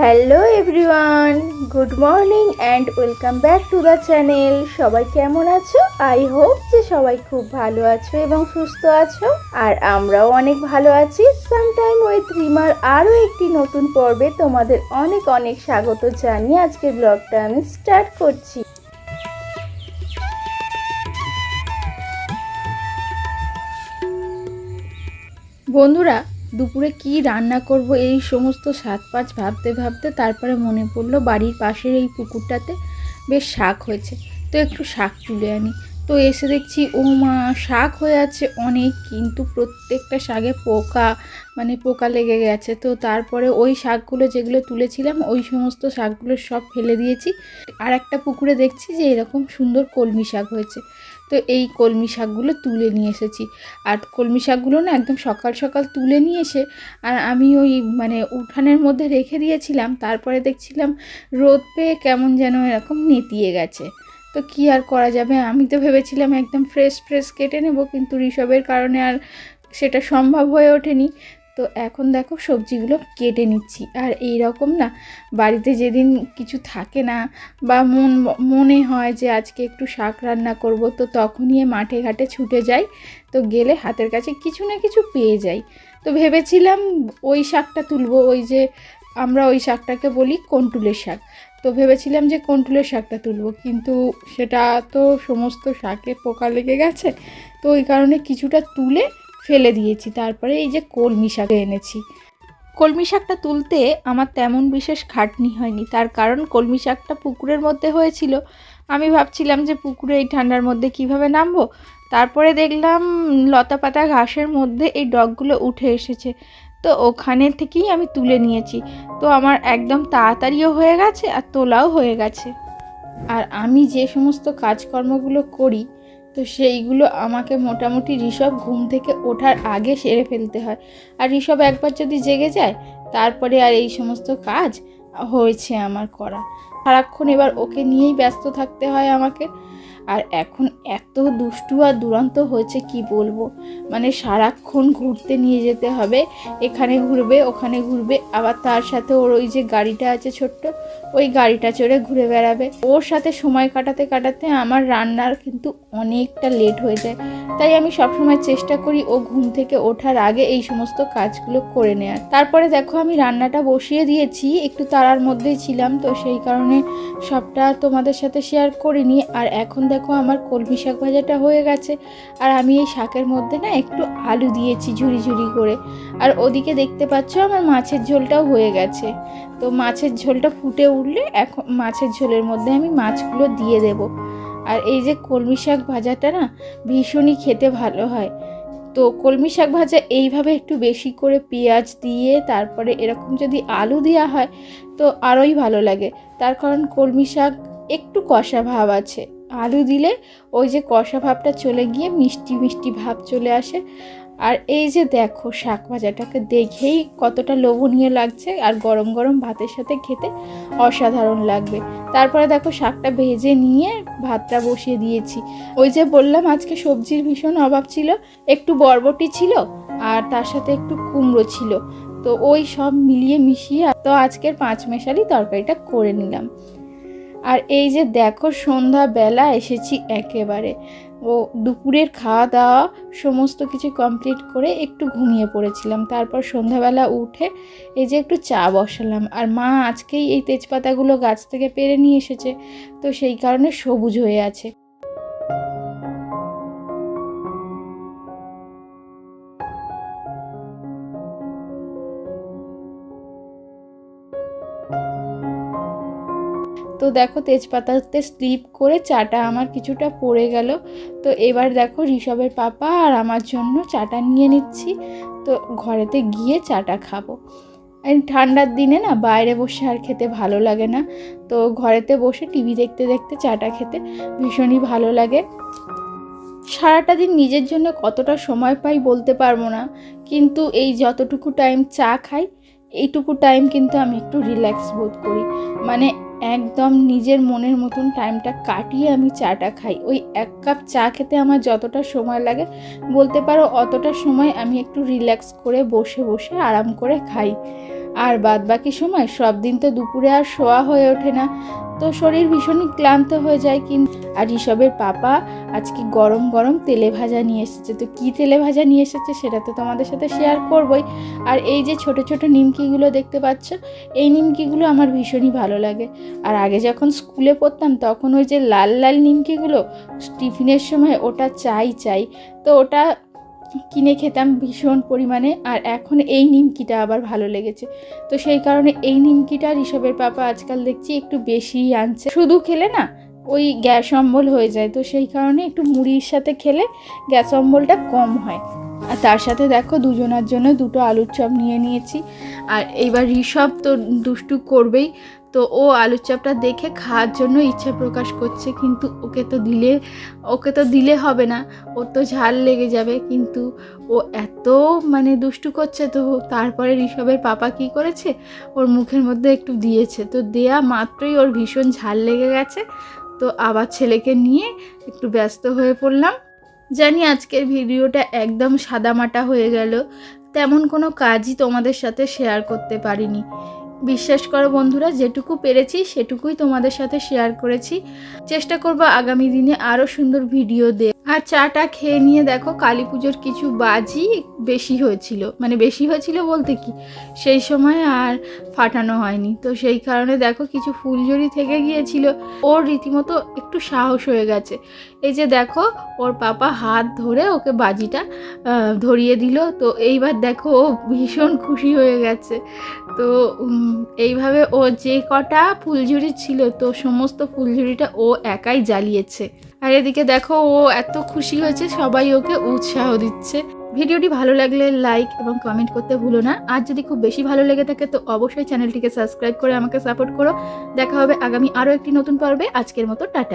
Hello everyone good morning and welcome back to the channel সবাই কেমন আছো? I hope যে সবাই খুব ভালো আছো এবং সুস্থ আছো। আর আমরাও অনেক ভালো আছি। সামটাইম উইথ রিমার আরও একটি নতুন পর্বে তোমাদের অনেক অনেক স্বাগত জানিয়ে আজকের ব্লগটা আমি স্টার্ট করছি। বন্ধুরা দুপুরে কি রান্না করব, এই সমস্ত সাত পাঁচ ভাবতে ভাবতে তারপরে মনে পড়ল বাড়ির পাশের এই পুকুরটাতে বেশ শাক হয়েছে। তো একটু শাক তুলে আনি। তো এসে দেখছি, ও মা, শাক হয়ে আছে অনেক, কিন্তু প্রত্যেকটা শাকে পোকা মানে পোকা লেগে গেছে। তো তারপরে ওই শাকগুলো যেগুলো তুলেছিলাম, ওই সমস্ত শাকগুলো সব ফেলে দিয়েছি। আর একটা পুকুরে দেখছি যে এরকম সুন্দর কলমি শাক হয়েছে। তো এই কলমি শাকগুলো তুলে নিয়ে এসেছি। আর কলমি শাকগুলো না একদম সকাল সকাল তুলে নিয়ে এসে, আর আমি ওই মানে উঠানের মধ্যে রেখে দিয়েছিলাম। তারপরে দেখছিলাম রোদ পেয়ে কেমন যেন এরকম নেতিয়ে গেছে। তো কি আর করা যাবে? আমি তো ভেবেছিলাম একদম ফ্রেশ ফ্রেশ কেটে নেব, কিন্তু ঋষভের কারণে আর সেটা সম্ভব হয়ে ওঠেনি। তো এখন দেখো সবজিগুলো কেটে নিচ্ছি। আর এই রকম না, বাড়িতে যেদিন কিছু থাকে না বা মন, মনে হয় যে আজকে একটু শাক রান্না করব, তো তখনই মাঠে ঘাটে ছুটে যাই। তো গেলে হাতের কাছে কিছু না কিছু পেয়ে যাই। তো ভেবেছিলাম ওই শাকটা তুলবো, ওই যে আমরা ওই শাকটাকে বলি কন্টুলের শাক। তো ভেবেছিলাম যে কন্ট্রোলের শাকটা তুলবো, কিন্তু সেটা তো সমস্ত শাকে পোকা লেগে গেছে, তো ওই কারণে কিছুটা তুলে ফেলে দিয়েছি। তারপরে এই যে কলমি শাক এনেছি। কলমি শাকটা তুলতে আমার তেমন বিশেষ খাটনি হয়নি, তার কারণ কলমি শাকটা পুকুরের মধ্যে হয়েছিল। আমি ভাবছিলাম যে পুকুরে এই ঠান্ডার মধ্যে কীভাবে নামবো, তারপরে দেখলাম লতা পাতা ঘাসের মধ্যে এই ডগগুলো উঠে এসেছে। তো ওখানে থেকেই আমি তুলে নিয়েছি। তো আমার একদম তাড়াতাড়িও হয়ে গেছে আর তোলাও হয়ে গেছে। আর আমি যে সমস্ত কাজকর্মগুলো করি, তো সেইগুলো আমাকে মোটামুটি ঋষভ ঘুম থেকে ওঠার আগে সেরে ফেলতে হয়। আর ঋষভ একবার যদি জেগে যায়, তারপরে আর এই সমস্ত কাজ হয়েছে আমার করা। সারাক্ষণ এবার ওকে নিয়েই ব্যস্ত থাকতে হয় আমাকে। আর এখন এত দুষ্টু আর দুরন্ত হয়েছে, কি বলব? মানে সারাক্ষণ ঘুরতে নিয়ে যেতে হবে। এখানে ঘুরবে, ওখানে ঘুরবে। আবার তার সাথে ওর ওই যে গাড়িটা আছে ছোট্ট, ওই গাড়িটা চড়ে ঘুরে বেড়াবে। ওর সাথে সময় কাটাতে কাটাতে আমার রান্নার কিন্তু অনেকটা লেট হয়ে যায়। তাই আমি সবসময় চেষ্টা করি ও ঘুম থেকে ওঠার আগে এই সমস্ত কাজগুলো করে নেওয়ার তারপরে দেখো আমি রান্নাটা বসিয়ে দিয়েছি, একটু তারার মধ্যেই ছিলাম তো সেই কারণে সবটা তোমাদের সাথে শেয়ার করিনি। আর এখন দেখো আমার কলমি শাক ভাজাটা হয়ে গেছে। আর আমি এই শাকের মধ্যে না একটু আলু দিয়েছি ঝুরি ঝুরি করে। আর ওদিকে দেখতে পাচ্ছ আমার মাছের ঝোলটাও হয়ে গেছে। তো মাছের ঝোলটা ফুটে উঠলে এখন মাছের ঝোলের মধ্যে আমি মাছগুলো দিয়ে দেব। আর এই যে কলমি শাক ভাজাটা না ভীষণই খেতে ভালো হয়। তো কলমি শাক ভাজা এইভাবে একটু বেশি করে পেঁয়াজ দিয়ে, তারপরে এরকম যদি আলু দেওয়া হয়, তো আরোই ভালো লাগে। তার কারণ কলমি শাক একটু কষা ভাব আছে। আলু দিলে ওই যে কষা ভাবটা চলে গিয়ে মিষ্টি মিষ্টি ভাব চলে আসে। আর এই যে দেখো শাক ভাজাটাকে দেখেই কতটা লোভনীয় লাগছে আর গরম গরম ভাতের সাথে খেতে অসাধারণ লাগবে। তারপরে দেখো শাকটা ভেজে নিয়ে ভাতটা বসিয়ে দিয়েছি। ওই যে বললাম আজকে সবজির ভীষণ অভাব ছিল, একটু বরবটি ছিল আর তার সাথে একটু কুমড়ো ছিল। তো ওই সব মিলিয়ে মিশিয়ে তো আজকের পাঁচ মেশালি তরকারিটা করে নিলাম। আর এই যে দেখো সন্ধ্যাবেলা এসেছি একেবারে। ও দুপুরের খাওয়া দাওয়া সমস্ত কিছু কমপ্লিট করে একটু ঘুমিয়ে পড়েছিলাম। তারপর সন্ধ্যাবেলা উঠে এই যে একটু চা বসালাম। আর মা আজকেই এই তেজপাতাগুলো গাছ থেকে পেরে নিয়ে এসেছে, তো সেই কারণে সবুজ হয়ে আছে। তো দেখো তেজপাতাতে স্লিপ করে চাটা আমার কিছুটা পড়ে গেল। তো এবার দেখো ঋষভের পাপা আর আমার জন্য চাটা নিয়ে নিচ্ছি। তো ঘরেতে গিয়ে চাটা খাব। ঠান্ডার দিনে না বাইরে বসে আর খেতে ভালো লাগে না। তো ঘরেতে বসে টিভি দেখতে দেখতে চাটা খেতে ভীষণই ভালো লাগে। সারাটা দিন নিজের জন্য কতটা সময় পাই বলতে পারব না। কিন্তু এই যতটুকু টাইম চা খাই, এইটুকু টাইম কিন্তু আমি একটু রিল্যাক্স বোধ করি। মানে একদম নিজের মনের মতন টাইমটা কাটিয়ে আমি চাটা খাই। ওই এক কাপ চা খেতে আমার যতটা সময় লাগে, বলতে পারো অতটা সময় আমি একটু রিল্যাক্স করে বসে বসে আরাম করে খাই। আর বাদ বাকি সময় সব দিন তো দুপুরে আর শোয়া হয়ে ওঠে না। তো শরীর ভীষণই ক্লান্ত হয়ে যায় কিন্তু। আর ঋষভের পাপা আজকে গরম গরম তেলে ভাজা নিয়ে এসেছে। তো কী তেলে ভাজা নিয়ে এসেছে সেটা তো তোমাদের সাথে শেয়ার করবই। আর এই যে ছোট ছোট নিমকিগুলো দেখতে পাচ্ছ, এই নিমকিগুলো আমার ভীষণই ভালো লাগে। আর আগে যখন স্কুলে পড়তাম তখন ওই যে লাল লাল নিমকিগুলো টিফিনের সময় ওটা চাই চাই। তো ওটা কিনে খেতাম ভীষণ পরিমাণে, আর এখন এই নিমকিটা আবার ভালো লেগেছে। তো সেই কারণে এই নিমকিটা ঋষভের পাপা আজকাল দেখছি একটু বেশিই আনছে। শুধু খেলে না, ওই গ্যাস অম্বল হয়ে যায়, তো সেই কারণে একটু মুড়ির সাথে খেলে গ্যাস অম্বলটা কম হয়। আর তার সাথে দেখো দুজনার জন্য দুটো আলুর চপ নিয়ে নিয়েছি। আর এইবার ঋষভ তো দুষ্টু করবেই তো ও আলুর চপটা দেখে খাওয়ার জন্য ইচ্ছা প্রকাশ করছে, কিন্তু ওকে তো দিলে, ওকে তো দিলে হবে না। ওর তো ঝাল লেগে যাবে, কিন্তু ও এত মানে দুষ্টু করছে তো তারপরে ঋষভের পাপা কি করেছে? ওর মুখের মধ্যে একটু দিয়েছে। তো দেয়া মাত্রই ওর ভীষণ ঝাল লেগে গেছে। তো আবার ছেলেকে নিয়ে একটু ব্যস্ত হয়ে পড়লাম। জানি আজকের ভিডিওটা একদম সাদামাটা হয়ে গেল। তেমন কোনো কাজই তোমাদের সাথে শেয়ার করতে পারিনি। বিশ্বাস করো বন্ধুরা, যেটুকু পেরেছি সেটুকুই তোমাদের সাথে শেয়ার করেছি। চেষ্টা করব আগামী দিনে আরও সুন্দর ভিডিও দে আর চাটা খেয়ে নিয়ে দেখো কালী পুজোর কিছু বাজি বেশি হয়েছিল। মানে বেশি হয়েছিল বলতে কি? সেই সময় আর ফাটানো হয়নি। তো সেই কারণে দেখো কিছু ফুলঝুরি থেকে গিয়েছিল। ওর রীতিমতো একটু সাহস হয়ে গেছে। এই যে দেখো, ওর পাপা হাত ধরে ওকে বাজিটা ধরিয়ে দিল। তো এইবার দেখো ও ভীষণ খুশি হয়ে গেছে। তো এইভাবে ও যে কটা ফুলঝুরি ছিল, তো সমস্ত ফুলঝুরিটা ও একাই জ্বালিয়েছে। আর এদিকে দেখো, ও এত খুশি হয়েছে, সবাই ওকে উৎসাহ দিচ্ছে। ভিডিওটি ভালো লাগলে লাইক এবং কমেন্ট করতে ভুলো না। আর যদি খুব বেশি ভালো লেগে থাকে, তো অবশ্যই চ্যানেলটিকে সাবস্ক্রাইব করে আমাকে সাপোর্ট করো। দেখা হবে আগামী আরও একটি নতুন পর্বে। আজকের মতো, টাটা।